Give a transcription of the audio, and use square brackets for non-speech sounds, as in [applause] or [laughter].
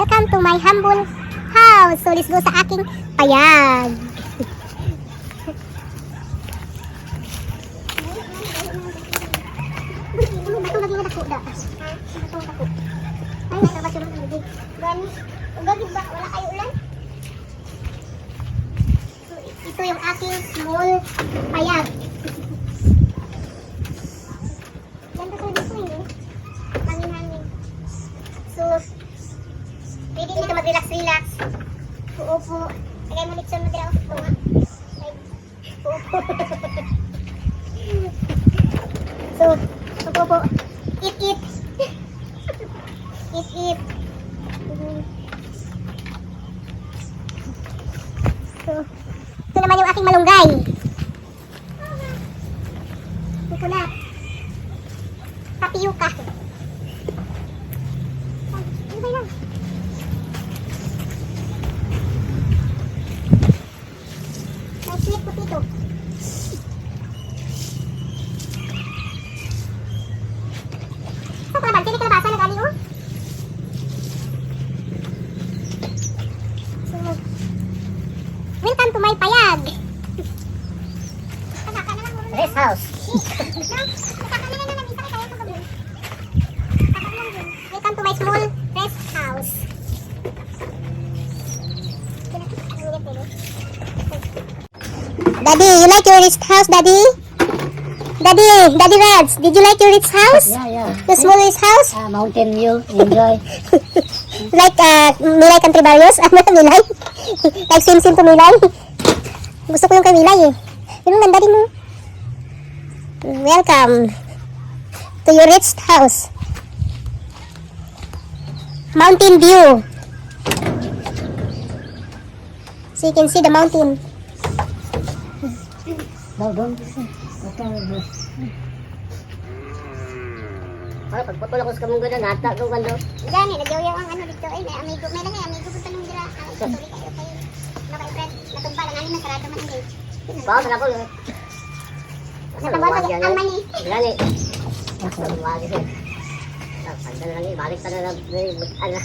Welcome to my humble house. So let's go sa aking payag. Ito yung aking small payag. Ganda sa dito eh. Hangin-hangin. So, pwede dito mag-relax-relax. Uupo. Tagay mo litson mo dira upo nga. Uupo. so, uupo. Eat, eat. eat, eat. Mhm. So, ito naman yung aking malunggay. Ito na. Tapioca. Ano ba yun? May potato. Sa kalaban, sini kalabasa na gali oh. So, welcome to my payag. Rest house. Welcome to my small rest house. Daddy, you like your rest house, Daddy? Daddy, Daddy Reds, did you like your rest house? Yeah, yeah. The small rest house? Ah, mountain view. Enjoy. [laughs] Like uh, Milay Country Barrios? [laughs] Ano yung Milay? like Sim Sim to Milay? Gusto ko yung kay Milay eh. Yun ang ganda din mo. Welcome to your rich house. Mountain view. So you can see the mountain. Daw, doon. Para pagputol ako sa kamong ganda, nata ko kando. Gani, nagyaw ang ano dito. Ay, may amigo. May lang amigo ko tanong dira. Ay, sorry kayo kayo. Ano kay friend? Natumpa lang. Ano na sarado man hindi. Bawa na ako. eh. Natawag ko ang mali. Gani. Ako, wagi siya. Pagdala lang eh, balik ka na lang. Ala.